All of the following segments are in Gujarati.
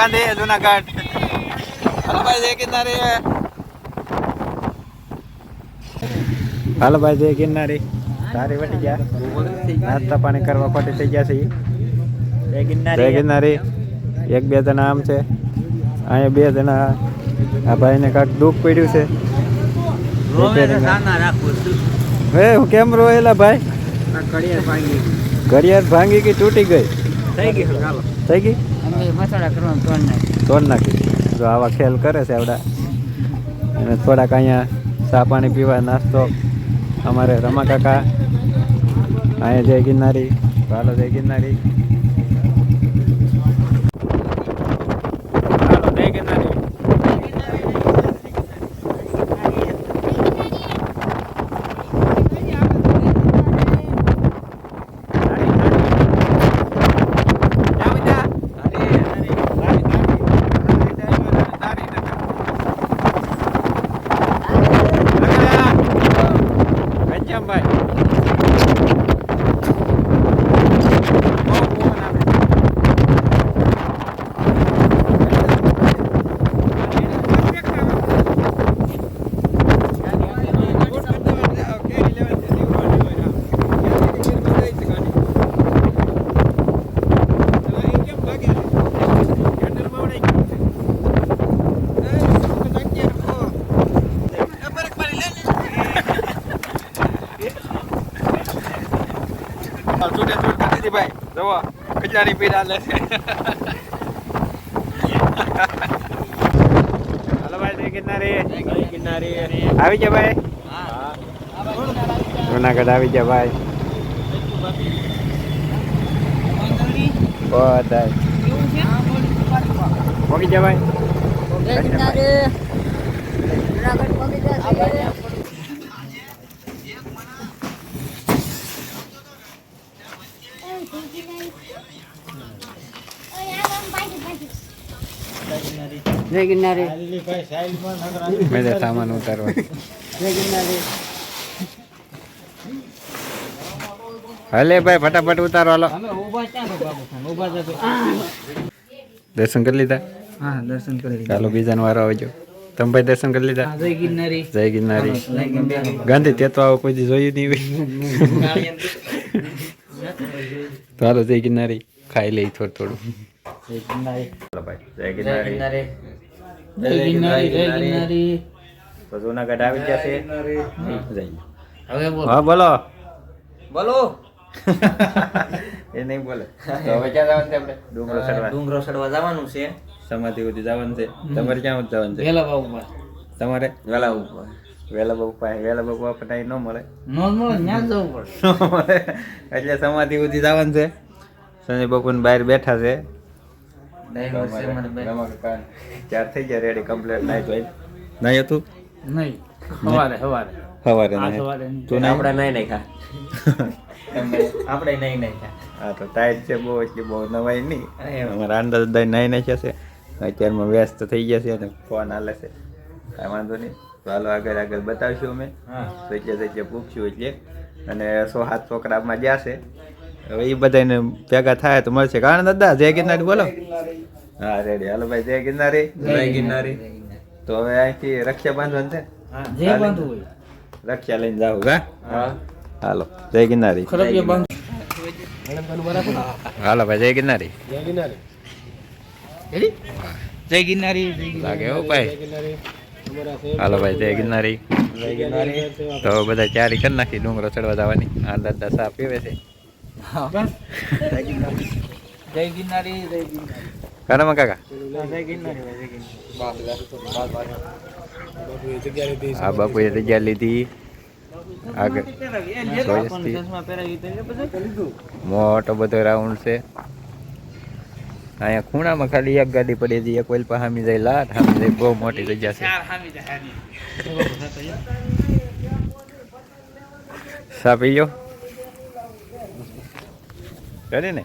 કાંધી જુનાગઢ. હાલો ભાઈ જય કિનારી. હાલો ભાઈ જય કિનારી. તારી વટી ગયા. નાસ્તા પાણી કરવા ખોટી થઈ ગયા છે. જય કિનારી. એક બે જણા આમ છે. અહીંયા બે જણા આ ભાઈને કાંઈક દુઃખ પડ્યું છે. હે હું કેમ રોયેલા ભાઈ? ઘડિયાળ ભાંગી ગઈ. તૂટી ગઈ. થઈ ગઈ? મસાલા કરવાનું તોડ નાખ. જો આવા ખેલ કરે છે આવડા. અને થોડાક અહીંયા ચા પાણી પીવા, નાસ્તો. અમારે રમા કાકા. અહીંયા જય ગિરનારી. ભાલો જય ગિરનારી હાલો જય ગિરનારી છૂટે છૂટ કરી દીધી ભાઈ જુઓ કચરાની પીડા લે છે. હાલો ભાઈ જય ગિરનારી. આવી જા ભાઈ? જુનાગઢ આવી જા ભાઈ. બધા પહોંચી જા ભાઈ? જય ગિરનારી. મેં તો સામાન ઉતારવા. જય ગિરનારી હલે ભાઈ ફટાફટ ઉતારો હાલો. દર્શન કરી લીધા? હા દર્શન કરી ચાલો બીજાનો વારો આવજો. તમે ભાઈ દર્શન કરી લીધા? જય ગિરનારી. જય ગિરનારી. ગાંધી તે તો આવો કોઈ જોયું નહીં હોય તો હાલો જય ગિરનારી. ખાઈ લઈ થોડું થોડું. ચાલો ભાઈ જય ગિરનારી. જય ગિરનારી જય ગિરનારી. તો જુનાગઢ આવી ગયા છે. હવે બોલ. હા બોલો. બોલો. એ નહીં બોલે. તો હવે ક્યાં જવાનું છે આપણે? ડુંગરો ચડવા. ડુંગરો ચડવા જવાનું છે. સમાધિ સુધી જવાનું છે. તમારે ક્યાં જવાનું છે? વેલા બાબુ તમારે? વેલા ઉપર. વેલા બાપુ પાસે વેલા બાપુ આપણને ન મળે. ન મળે ત્યાં જવું પડે. એટલે સમાધિ સુધી જવાનું છે. સંજય બાપુ બહાર બેઠા છે. ચાર થઈ ગયા રેડી કમ્પ્લેટ નાઈ જોઈ નહીં હતું? નહીં. સવારે સવારે. સવારે સવારે નહીં. તું નાઈ નહીં નાખ્યા. આપણે નહીં નાખ્યા. હા તો ટાઈટ છે બહુ એટલે બહુ નવાઈ નહીં. અમારા અંદાજ દાઈ નાઈ નાખ્યા છે. અત્યારમાં વ્યસ્ત થઈ ગયા છે અને ફોન હાલે છે. કાંઈ વાંધો નહીં. તો હાલો આગળ આગળ બતાવશું અમે. હા. જગ્યા જગ્યા પૂછશું એટલે. અને સો સાત છોકરામાં જશે હવે એ બધાને ભેગા થાય તો મળશે. કારણ દાદા જય ગિરનારી બોલો. હા રેડી. હાલો ભાઈ જય ગિરનારી. જય ગિરનારી. તો હવે અહીંથી રક્ષા બાંધવાનું છે. હા. બાંધવું હોય. રક્ષા લઈને જાવ હા? હાલો. જય ગિરનારી. હાલો ભાઈ જય ગિરનારી. જય ગિરનારી. લાગે હો ભાઈ. હાલો ભાઈ જય ગિરનારી. તો બધા તૈયારી કરી નાખી ડુંગરો ચડવા જવાની. આ દાદા સા પીવે છે. જય ગિરનારી જય ગિરનારી. કાકા? જય ગિરનારી આ બાપુએ જગ્યા લીધી. આગળ. મોટો બધો રાઉન્ડ છે. અહીંયા ખૂણામાં ખાલી એક ગાડી પડી હતી એક ઓઇલ પર હામી જાય લાટ હામી જાય બહુ મોટી જગ્યા છે. સા પી ગયો રેડી ને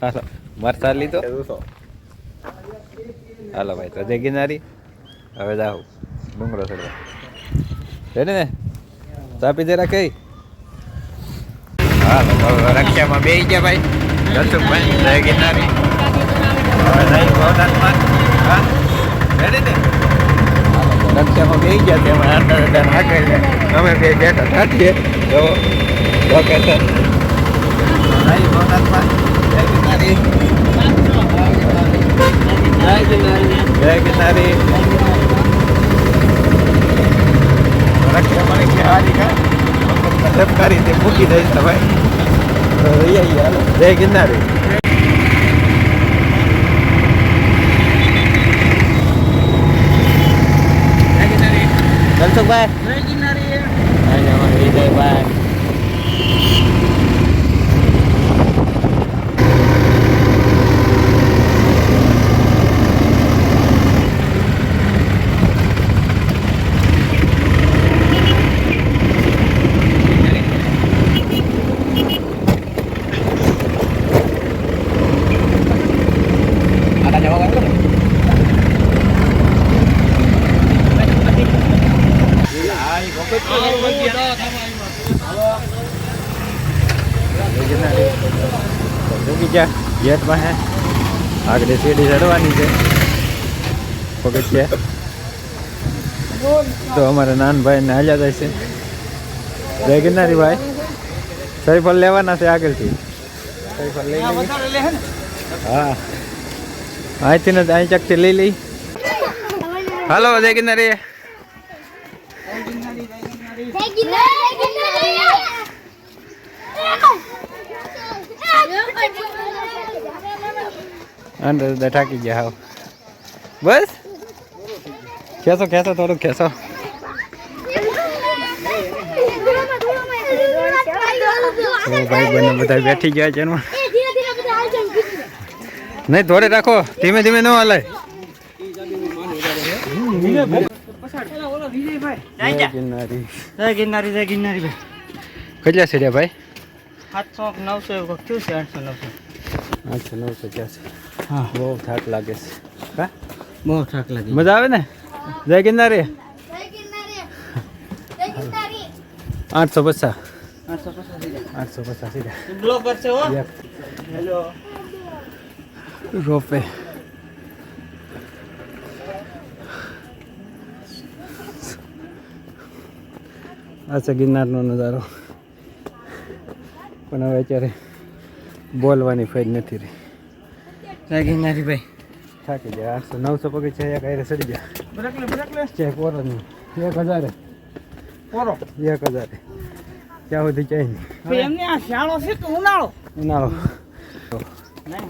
હાલો મરસા લીધો? હાલો ભાઈ તો જય ગિરનારી. હવે જાઓ ડુંગરો ચડવા. રેડી ને? ચા પીધે રાખી હાલો હવે રક્ષામાં બે ગયા ભાઈ. દર્શકભાઈ જય ગિરનારી. રસ્તામાં બેસી ગયા તેમાં અંદર નાખે છે અમે બે બેઠા થાકીએ તો લોકેશન જય ગિરનારી. ગિરનારી. રક્ષામણી છે હારી કા સરકારી તે મૂકી દઈશ તમે રહી આવીએ હાલો. જય ગિરનારી. ધનસુખભાઈ આજે રૂકી જા ગેટમાં હે આગળ સીડી ચડવાની છે પગથિયા તો અમારા નાનભાઈ ને હાલ્યા જાય છે જય ગિરનારી ભાઈ સરીફળ લેવાના છે આગળથી સરીફળ લઈ લઈએ હા અહીંથી ને અહીં ચકથી લઈ લઈ હાલો જય ગિરનારી અંદર થાકી ગયા, હાવ. બસ? ખેંચો ખેંચો, થોડુંક ખેંચો. ભાઈ બંને બધા બેઠી ગયા છે એમાં. નહીં થોડે રાખો. ધીમે ધીમે ન હલાય. જય ગિરનારી. જય ગિરનારી જય ગિરનારી ભાઈ. કેટલા સીડ્યા ભાઈ? સાતસો નવસો એવું થયું છે આઠસો નવસો? આઠસો નવસો ક્યાં છે? હા. બહુ થાક લાગે છે. હા બહુ થાક લાગે. મજા આવે ને? જય ગિરનારી. આઠસો પચાસ. આઠસો પચાસ આઠસો પચાસ સીધા છે હો. હેલો રોપે આ છે ગિરનારનો નજારો. પણ હવે અત્યારે બોલવાની ફેજ નથી રહી. ગિરનારી ભાઈ થાકી જાય આઠસો નવસો પગે છે એક આયરે સડી જાય છે પોરાનું એક હજારે. પોરો એક હજારે. ત્યાં સુધી ચાઈ નહીં. એમને આ શાળો છે કે ઉનાળો? ઉનાળો.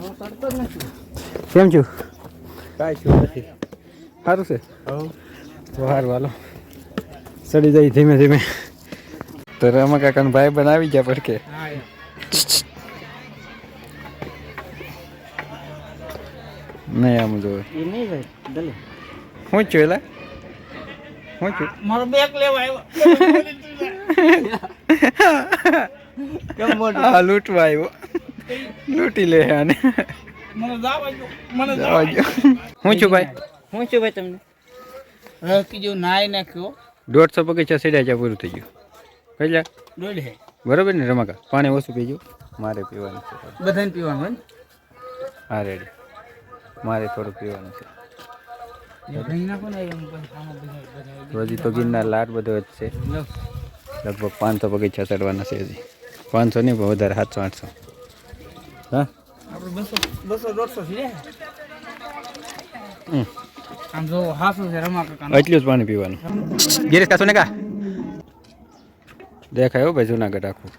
હું ચડતો જ નથી. કેમ છું? કાંઈ છું નથી. સારું છે? તો સારું હાલો. સડી જાય ધીમે ધીમે. તો રમા કાકાનો ભાઈ બનાવી ગયા પડકે નહીં આમ જોવે. એ નહીં ભાઈ દલે. શું છું એલા? શું છું? મારો બેગ લેવા આવ્યો. હા લૂંટવા આવ્યો. લૂંટી લે આને. મને જાવા છું ભાઈ? હું છું ભાઈ તમને. હવે કીધું નાઈ નાખ્યો. દોઢસો પગે સીધા પૂરું થઈ ગયું. કઈ દોઢ હે. બરોબર ને રમાકા પાણી ઓછું પીજો મારે પીવાનું છે. બધાને પીવાનું હોય હા રેડી. મારે થોડું પીવાનું છે. હજી તો ગિરનાર લાટ બધો જ છે. લગભગ પાંચસો બગીચા ચડવાના છે હજી. પાંચસો નહીં પણ વધારે સાતસો આઠસો. હા? આપણે બસો બસો દોઢસો છે આમ જો હાસુ છે રમા એટલું જ પાણી પીવાનું. ગિરીશ કાસો ને કા દેખાય ભાઈ જુનાગઢ આખું.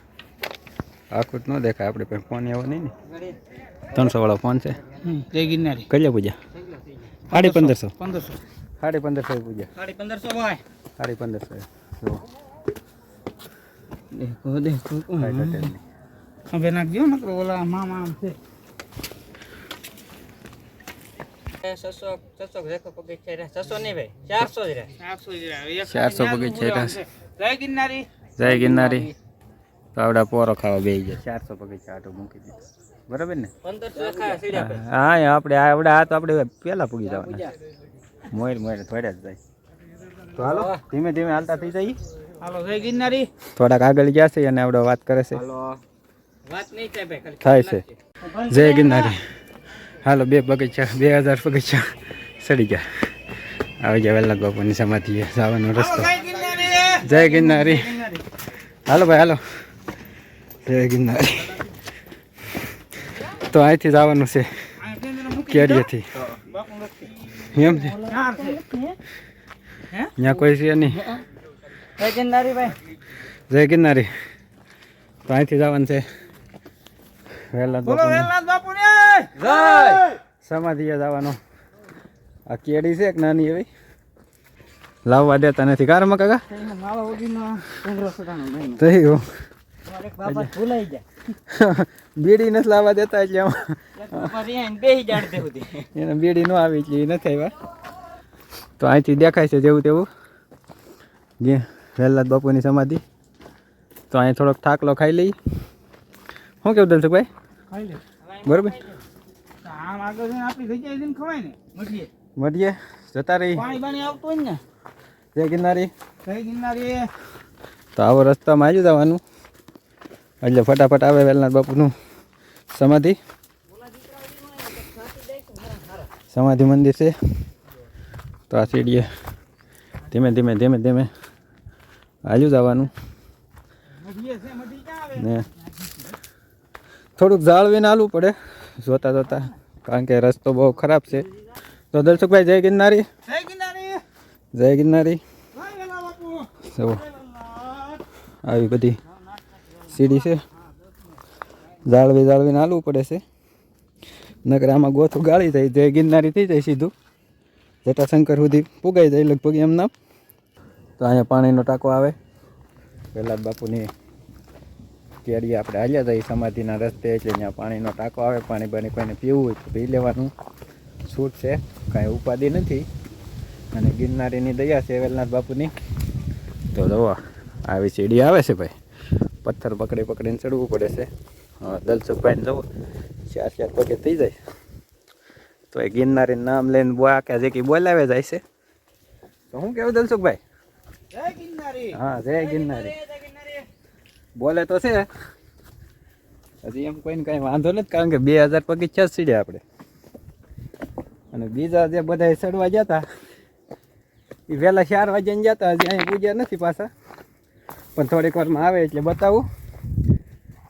આખું જ ન દેખાય આપણે ફોન એવો નહીં ને. ત્રણસો વાળો ફોન છે. કરીએ પૂજા? સાડી પંદરસો. પંદરસો. સાડી પંદરસો પૂજા. સાડી પંદરસો ભાઈ. સાડી પંદરસો જો. દેખો દેખો. હવે નાખજો ને ઓલા મામા આમ છે. રેખો પગી છે છસો નહીં ભાઈ ચારસો જ રહે ચારસો જ રહે ચારસો બગીચા રહ્યા જય ગિરનારી. જય ગિરનારી. તો આવડા પોરો ખાવા બે જાય ચારસો બગીચા આટો મૂકી દીધો. બરાબર ને? હા એ આપણે આવડે આ તો આપણે પહેલા પૂગી જવાના. મોર મોર થોડા જ જાય. તો હાલો. ધીમે ધીમે હાલતા થઈ જાય હાલો જય ગિરનારી. થોડાક આગળ ગયા છે અને આપણે વાત કરે છે. વાત નહીં થાય ભાઈ થાય છે. જય ગિરનારી. હાલો બે બગીચા બે હજાર બગીચા સડી ગયા. આવી ગયા વેલા બાપુની સમાધિ જવાનો રસ્તો. જય ગિરનારી. હાલો ભાઈ હાલો. જય ગિરનારી. તો અહીંથી જવાનું છે કેરીએથી એમ છે? ત્યાં કોઈ છે નહીં. લેજેન્ડરી ભાઈ. જય ગિરનારી. તો અહીંથી જવાનું છે. વહેલા સમાધિએ જવાનું આ કેડી છે એક નાની એવી? લાવવા દેતા નથી કાકા? એક બાબા ભૂલાઈ જાય બીડી નથી લાવવા દેતા એટલે એને બીડી ન આવી એટલે નથી આવ્યા. તો અહીંથી દેખાય છે જેવું તેવું. જે વહેલાદ બાપુની સમાધિ. તો અહીં થોડોક થાકલો ખાઈ લઈ. શું કેવું દલસુખ ભાઈ? બરોબર. આમ આગળ આપણી થઈ ખવાય ને. મટીએ જતા રહી. પાણી આવતું હોય ને જય ગિરનારી. જય ગિરનારી. તો આવો રસ્તામાં આવી જવાનું એટલે ફટાફટ આવે વેલનાથ બાપુનું સમાધિ. સમાધિ મંદિર છે. તો આ સીડીએ ધીમે ધીમે ધીમે ધીમે હાલ્યું જવાનું. ને થોડુંક જાળવીને હાલવું પડે. જોતા જોતા. કારણ કે રસ્તો બહુ ખરાબ છે. તો દર્શકભાઈ જય ગિરનારી. જય ગિરનારી. જુઓ આવી બધી સીડી છે. જાળવી જાળવીને હાલવું પડે છે. નકર આમાં ગોથું ગાળી જાય જય ગિરનારી થઈ જાય સીધું. જટાશંકર સુધી પુગાઈ જાય લગભગ એમ નામ. તો અહીંયા પાણીનો ટાંકો આવે. પહેલાં બાપુની કેરી આપણે હાલ્યા એ સમાધિના રસ્તે એટલે ત્યાં પાણીનો ટાંકો આવે પાણી બાણી કોઈને પીવું હોય તો પી લેવાનું. છૂટ છે કાંઈ ઉપાધિ નથી. અને ગિરનારીની દયા છે વેલનાથ બાપુની. તો જુઓ આવી સીડી આવે છે ભાઈ. પથ્થર પકડી પકડીને ચડવું પડે છે. હા દલસુખભાઈને જવું ચાર ચાર પગે થઈ જાય. તો એ ગિરનારી નામ લઈને બોયા કે જે કે બોલાવે જાય છે. તો શું કેવું દલસુખભાઈ? જય ગિરનારી. હા જય ગિરનારી બોલે તો છે. હજી એમ કોઈને કાંઈ વાંધો નથી કારણ કે બે હજાર પગી છ સીડ્યા આપણે. અને બીજા જે બધા ચડવા જતા એ વહેલા ચાર વાગ્યાને જતા હજી અહીંયા પૂજ્યા નથી પાછા. પણ થોડીક વારમાં આવે એટલે બતાવું.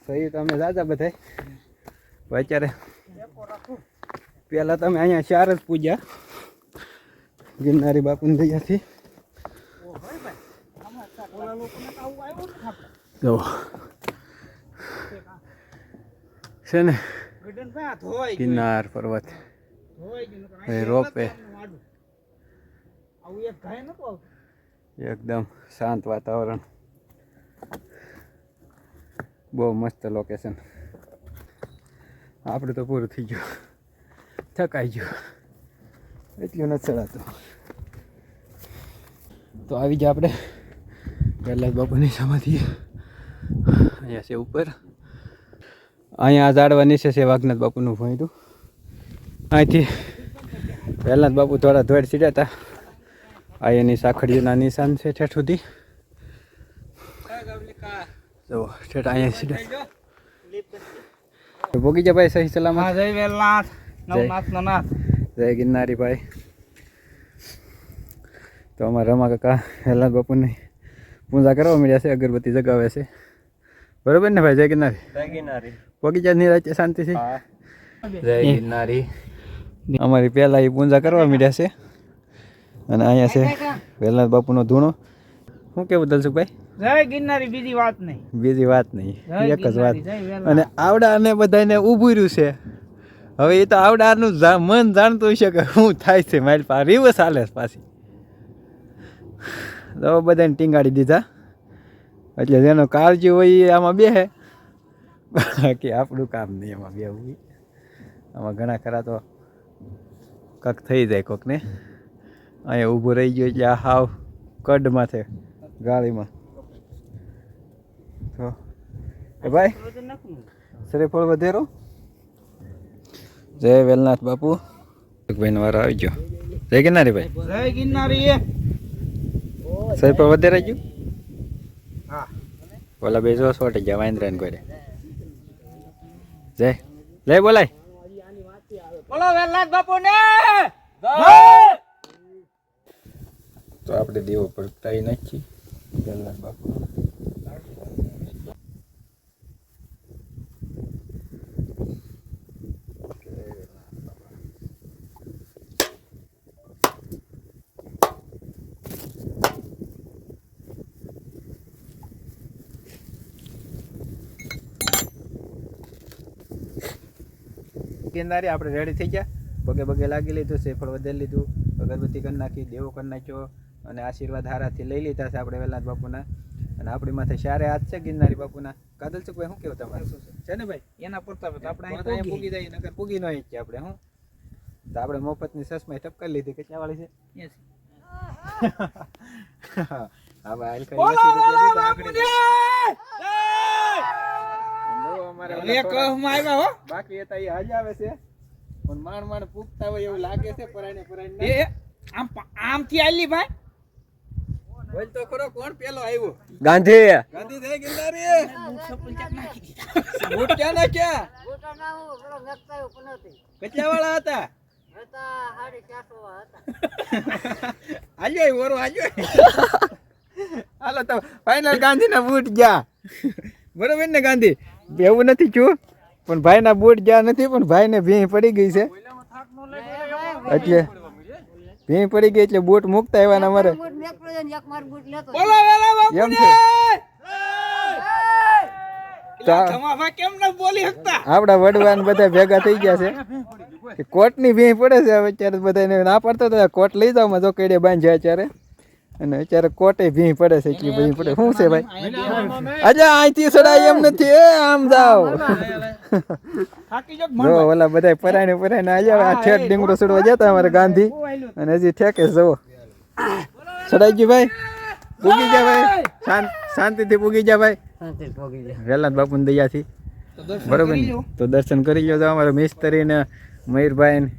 તો એ તમે જાજા બધા અત્યારે પહેલાં તમે અહીંયા ચાર જ પૂજ્યા. ગિરનારી બાપુની દયાથી. જો. છે ને? ગિરનાર પર્વત. રોપે. નતું આડું. આવું એક ગાય નતું આવતું એકદમ શાંત વાતાવરણ. બહુ મસ્ત લોકેશન આપણું તો પૂરું થઈ ગયું. થકાઈ ગયું. એટલું નથી ચડાતું. તો આવી ગયા આપણે. પહેલાં બાપુની સમાધિ. અહીંયા છે ઉપર. અહીંયા ઝાડવા નીચે છે વાઘનાથ બાપુનું ભોંયરું અહીંથી પહેલાં બાપુ થોડા ધોડ સીડ્યા હતા. આ એની સાખડીઓના નિશાન છે ઠેઠ સુધી. જો ઠેઠ અહીંયા સીધા. ભોગી જા ભાઈ સહી સલામત. હા જય વેલનાથ. નવનાથ નવનાથ નો નાથ જય ગિરનારી ભાઈ. તો અમારા રમા કાકા હેલાદ બાપુની પૂજા કરવા મળ્યા છે અગરબત્તી જગાવે છે. બરોબર ને ભાઈ જય ગિરનારી? જય ગિરનારી. ભોગી જા શાંતિથી. જય ગિરનારી. અમારી પહેલા એ પૂજા કરવા મળ્યા છે. અને અહીંયા છે વેલનાથ બાપુનો ધૂણો. શું કેવું દલસુખભાઈ? જય ગિરનારી બીજી વાત નહીં. બીજી વાત નહીં. એક જ વાત. જય વેલનાથ. અને બધાને ઊભું રહ્યું છે. હવે એ તો આવડાનું મન જાણતું હશે કે શું થાય છે. મારી પાસે રિવર્સ હાલે છે પાછી. તો બધાને ટીંગાડી દીધા. એટલે જેનો કાળજી હોય એ આમાં બેહે. બાકી આપણું કામ નહીં એમાં બેહવું. આમાં ઘણા ખરા તો કંઈક થઈ જાય કોકને. અહીંયા ઊભું રહી ગયો એટલે આ હાવ કડમાં છે ગાળીમાં. તો એ ભાઈ શ્રીફળ વધેરો જય વેલનાથ બાપુ. ભાઈ વારો આવી ગયો. જય ગિરનારી ભાઈ. જય ગિરનારી શ્રીફળ વધેરા ગયું? હા. ઓલા બે જો સોટી ગયા વાંદરા ને કોઈ જય. જય બોલાય. બોલો વેલનાથ બાપુ ને તો આપણે દેવો પ્રગટાઈ નાખીએ. જગન્નાથ બાપુ. કેનારી આપણે રેડી થઈ ગયા. પગે બગે લાગી લીધું, શ્રીફળ વધારી લીધું. અગરબત્તી કરી નાખી, દેવો કરી નાખ્યો. અને આશીર્વાદ હારાથી લઈ લીધા છે આપણે વેલાદ બાપુના. અને આપણી માથે સારે હાથ છે ગિરનારી બાપુના. કાદલ છે ભાઈ શું કેવું તમારે? છે ને ભાઈ? એના પૂરતા તો આપણે અહીંયા પૂગી. જાય નકર પૂગી નો છે આપણે હું? તો આપણે મફતની સસમાઈ ટપકારી લીધી કેટલા વાળી હા ભાઈ બાકી હતા એ હાજ આવે છે. પણ માણ માણ પૂગતા હોય એવું લાગે છે પરાઈને પરાઈને આમ આમથી આલી ભાઈ. બોલ તો ખરો કોણ પેલો આવ્યો? ગાંધી. ગાંધી થઈ ગિરનારી બૂટ ક્યાં ના કેટલા વાળા હતા આલ્યો ઓરો આલ્યો હાલો તો ફાઇનલ ગાંધીના બૂટ ગયા. બરોબર ને ગાંધી? એવું નથી છું પણ ભાઈ ના બૂટ ગયા નથી પણ ભાઈ ને ભીં પડી ગઈ છે. એટલે ભીં પડી ગઈ એટલે બૂટ મૂકતા આવ્યા ને અમારે. એમ છે. આપડા વડવાન બધા ભેગા થઈ ગયા છે. કે કોટની ભીં પડે છે હવે અત્યારે બધાને ના પડતો તો કોટ લઈ જાવ જો કઈ બાંધ જાય અત્યારે. અને અત્યારે કોટે ભીં પડે છે એટલી ભીં પડે. શું છે ભાઈ? અજે અહીંથી સડાય એમ નથી. એ આમ જાવ જો ઓલા બધા પરાણે પરાણે આવ્યા આ ઠેક ડીંગડો સડવા જતા અમારે ગાંધી. અને હજી ઠેકે જવો સડાઈ ગયું ભાઈ? પૂગી જા ભાઈ? શાંત શાંતિથી પૂગી જા ભાઈ? વેલા બાપુ દયાથી. બરોબર તો દર્શન કરી લો તો અમારા મિસ્ત્રી ને મયુરભાઈ ને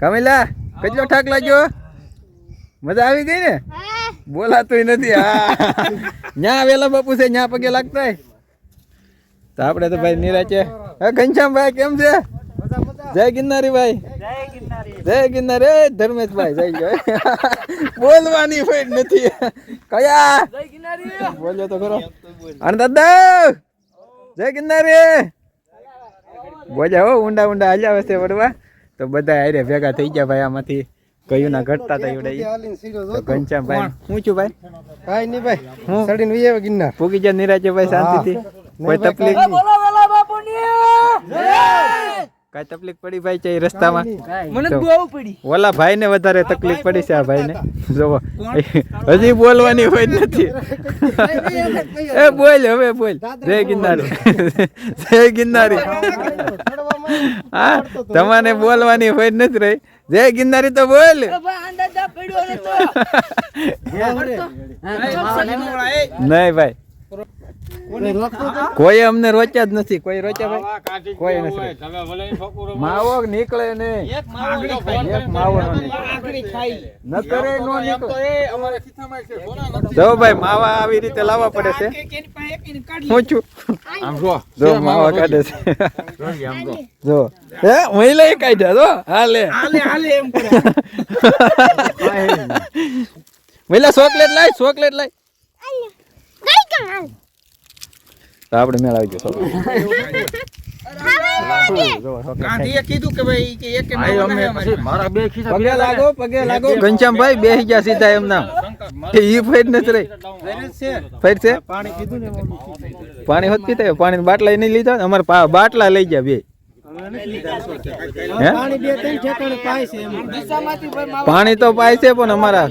કમિલા કેટલો ઠાક લાગ્યો? મજા આવી ગઈ ને? બોલાતું નથી હા. ન્યા વેલા બાપુ છે ન્યા પગે લાગતા તો આપણે તો ભાઈ નિરાચે હે ઘનશ્યામ ભાઈ કેમ છે? જય ગિરનારી ભાઈ જય ગિરનારી એ ધર્મેશભાઈ જય જય બોલવાની ફેટ નથી. કયા? બોલ્યો તો ખરો. અને દાદા જય ગિરનારી. બોલ્યા હો ઊંડા ઊંડા હાલ્યા હશે વડવા. તો બધા આરે ભેગા થઈ ગયા ભાઈ આમાંથી. કયું ના ઘટતા તા એવડે તો ઘનશ્યામ ભાઈ હું છું ભાઈ? ભાઈ નહીં ભાઈ હું સડીને વી આવે ગિરનાર. પૂગી જા નિરાજે ભાઈ શાંતિથી. કોઈ તકલીફ બોલો વેલા બાપુ ને કઈ તકલીફ પડી ભાઈ છે રસ્તામાં? મને તો- બહુ પડી. ઓલા ભાઈ ને વધારે તકલીફ પડી છે આ ભાઈ ને જોવો. હજી બોલવાની હોય જ નથી. એ બોલ હવે બોલ. જય ગિરનારી. જય ગિરનારી. હા તમારે બોલવાની હોય નથી રહી. જય ગિરનારી તો બોલ. નહીં ભાઈ. કોઈ અમને રોચ્યા જ નથી. કોઈ રોચ્યા ભાઈ? કોઈ નથી માવો નીકળે નહીં. એક માવો નો નીકળે. નો નીકળે. જો ભાઈ માવા આવી રીતે લાવવા પડે છે. હું છું? જો. માવા કાઢે છે. જો હે મહિલા કાઢ્યા જો. હાલે. હાલે હાલે એમ કરે. મહિલા ચોકલેટ લાય ચોકલેટ લાય. આપણે મેળાવી ગયો ચોકલેટ જો ચોકલેટ ગાંધીએ કીધું કે ભાઈ કે એક મારા બે ખિસ્સા પગે લાગો પગે લાગો. ઘનશ્યામભાઈ બેસી ગયા સીધા એમના એ ઈ ફેર નથી રહી. ફેર છે? પાણી હોત પીતા પાણી બાટલા નહીં લીધા અમારે બાટલા લઈ ગયા બે. પાણી બે ત્રણ ઠેકાણે પાય છે એમ. પાણી તો પાય છે પણ અમારા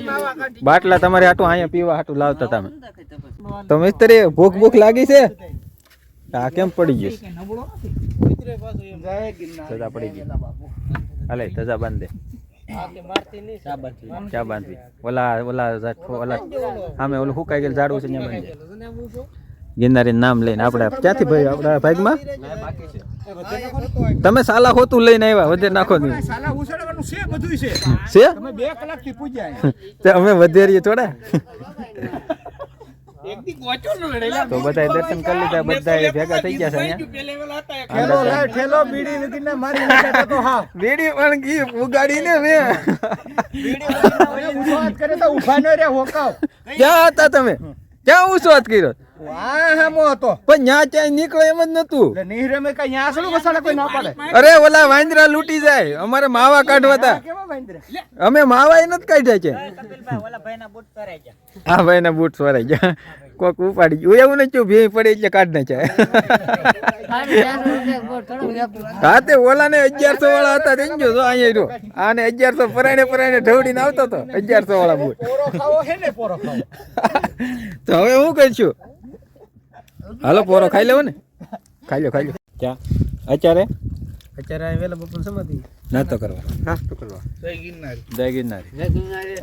બાટલા તમારે આટું અહીંયા પીવા આટું લાવતા તમે. તો મિસ્ત્રી ભૂખ ભૂખ લાગી છે? આ કેમ પડી ગયું? સજા પડી ગઈ. હાલે સજા બાંધે ચા બાંધવી. ઓલા ઓલા ઓલા સામે ઓલું હુકાઈ ગયેલું ઝાડવું છે ત્યાં બાંધે ગિરનારી નામ લઈને આપણે ક્યાંથી ભાઈ? આપણા ભાગમાં? તમે સાલા હોતું લઈને આવ્યા વધે નાખો છે બધું છે છે. તમે બે કલાકથી પૂજ્યા તે અમે વધેરીએ થોડા. તો બધાએ દર્શન કરી લીધા બધાએ ભેગા થઈ ગયા છે ઠેલો લાય ઠેલો બીડી વગીને મારી નાખે તો હા વેડી પણ ગી ઉગાડીને મેં. વાત કરે તો ઊભા ન રે હોકાવ. ક્યાં હતા તમે? ક્યાં શોધ કર્યો? પણ ન્યા ક્યાંય નીકળે એમ જ નતું. એટલે નીહરે મેં કઈ ન્યા સડું બસાડે કોઈ ના પાડે. અરે ઓલા વાંદરા લૂટી જાય. અમારે માવા કાઢવા હતા અમે માવા નથી કાઢ્યા છે કપિલભાઈ ઓલા ભાઈના બૂટ પહેરાઈ ગયા. આ ભાઈ ના બૂટ સોરાઈ ગયા. કોક ઉપાડી ગયું. એવું નથી ભી પડે એટલે કાઢ નાખ્યા. હા તે ઓલા ને અગિયારસો વાળા હતા થઈ જો તો અહીંયા રહ્યો. આને અગિયારસો પરાણે પરાણે ઢવડીને આવતો હતો અગિયારસો વાળા ખાવો તો હવે હું કરીશું? હાલો પોરો ખાઈ લેવો ને? ખાઈ લો ખાઈ લો. ક્યાં? અત્યારે? અત્યારે વેલા બપોર સમાધી. નાસ્તો કરવા. નાસ્તો કરવા. જય ગિરનારી.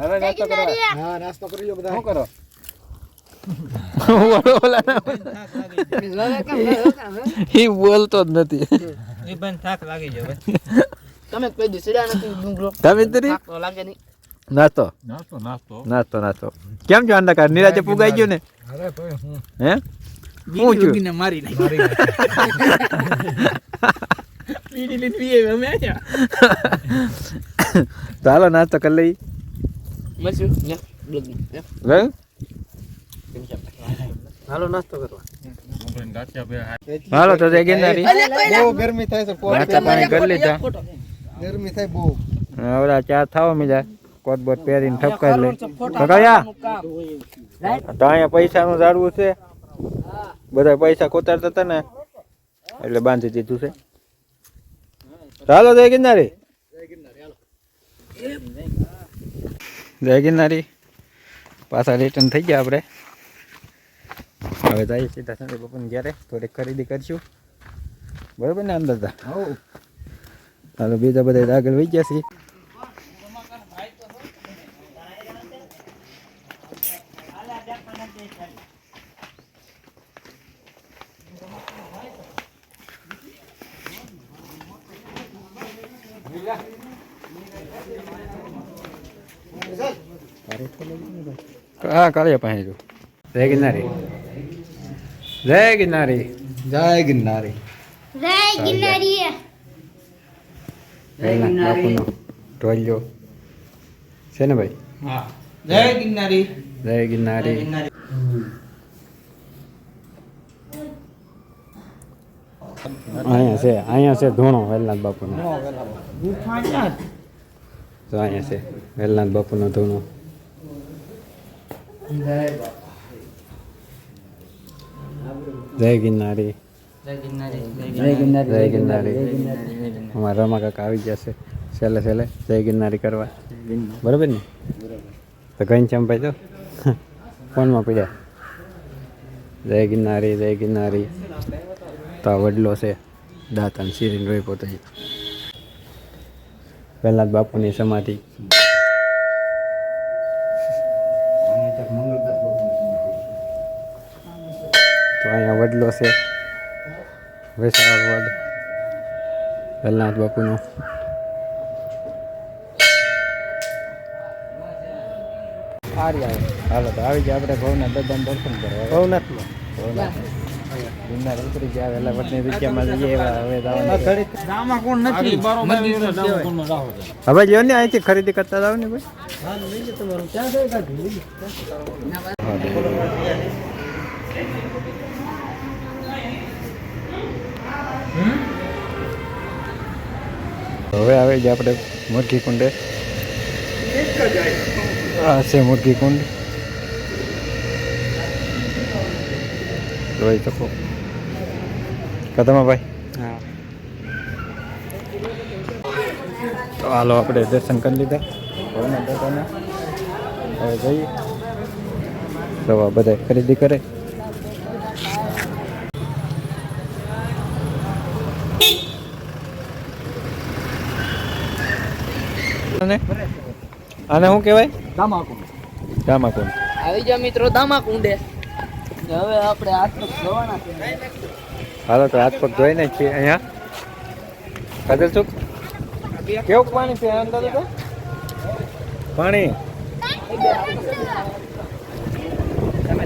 હવે નાસ્તો કરવા. હા નાસ્તો કરી લો બધા. શું કરો? એ બોલતો જ નથી. એ બંધ થાક લાગી ગયો ભાઈ તમે કોઈ દીસડ્યા નથી ડુંગરો. તમે તરી લાગે નહીં. નાસ્તો? નાસ્તો નાસ્તો. કેમ છો અંડાકાર નિરાજે પુગાઈ ગયો ને? હે. હું? હે મારી નાખી. પીડી લીધી અમે ચાલો નાસ્તો કરી લઈ મસ્યું હાલો નાસ્તો કરવા. હાલો તો જય ગિરનારી. બહુ ગરમી થાય છે પોરો નાસ્તા પાણી કરી લીધા. ગરમી થાય બહુ. હવે ચા થાવ મીધા કોટ બોટ પહેરીને ઠપકાઈ લે કકાયા તો અહીંયા પૈસાનું ઝાડવું છે. બધા પૈસા કોતારતા હતા ને. એટલે બાંધી દીધું છે. ચાલો જય ગિરનારી. જય ગિરનારી. પાછા રિટર્ન થઈ ગયા આપણે. હવે જઈએ સીધા સંજય બાપુને ઘેરે, થોડીક ખરીદી કરશું. બરોબર ને અંદર હાલો, બીજા બધા આગળ વહી ગયા છીએ હા કાળિયા પાસે જો જય ગિરનારી. જય ગિરનારી. જય ગિરનારી જય ગિરનારી. ઢોલિયો. છે ને ભાઈ? હા. જય ગિરનારી. જય ગિરનારી. અહીંયા છે અહીંયા છે ધૂણો વેલનાથ બાપુનો. અહીંયા છે વેલનાથ બાપુનો ધૂણો. જય ગિરનારી જય ગિરનારી. જય ગિરનારી અમારા રમા કાકા આવી જશે છેલ્લે છેલ્લે જય ગિરનારી કરવા. બરોબર ને? તો ઘનશ્યામભાઈ તો? ફોનમાં પડ્યા. જય ગિરનારી જય ગિરનારી. તો આ વડલો છે. દાતન શિરીન રોય પોતે પહેલાં બાપુની સમાધિ. તો અહીંયા વડલો છે. વૈશાળ વડ. વેલનાથ બાપુનો. હાલો તો આવી ગયા આપણે ભવનાથ દાદાને દર્શન કરવા. ભવનાથમાં? ભવનાથ ગિરનાર ઉતરી ગયા વટની વિદ્યામાં જઈએ એવા હવે. હવે લ્યો ને અહીંથી ખરીદી કરતા જાવ ને ભાઈ. હવે આવે છે આપણે મુરઘી કુંડે. આ છે મુરઘી કુંડ. જોઈ શકો. કદમાભાઈ તો હાલો આપણે દર્શન કરી લીધા. ભવનાથ દાદાના. હવે જઈએ. તો બધા ખરીદી કરે. અને આને શું કહેવાય? દામાકુંડ. આવી ગયા મિત્રો ધામાકુંડે હવે આપણે હાથ પગ ધોવાના છે. હાલો તો હાથ પગ ધોઈને જ છીએ અહીંયા. કાજલ ચૂક કેવું પાણી છે અંદર તો? પાણી? તમે